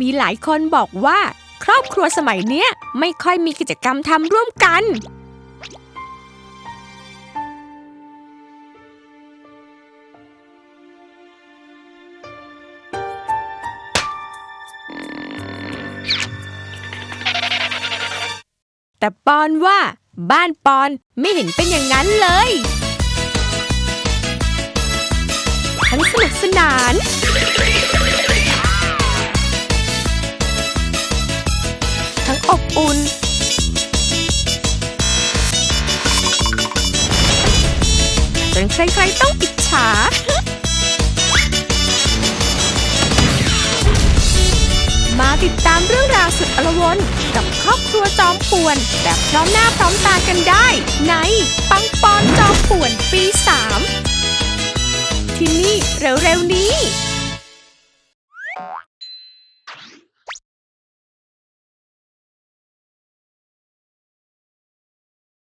มีหลายคนบอกว่า ครอบครัวสมัยเนี้ยไม่ค่อยมีกิจกรรมทำร่วมกัน แต่ปอนว่าบ้านปอนไม่เห็นเป็นอย่างนั้นเลย ทั้งสนุกสนาน อุ่น จนใครๆต้องอิจฉา มาติดตามเรื่องราวสุดอลวนกับครอบครัวจอมป่วน แบบพร้อมหน้าพร้อมตากันได้ ในปังปอนจอมป่วนปี 3 ที่นี่เร็วๆนี้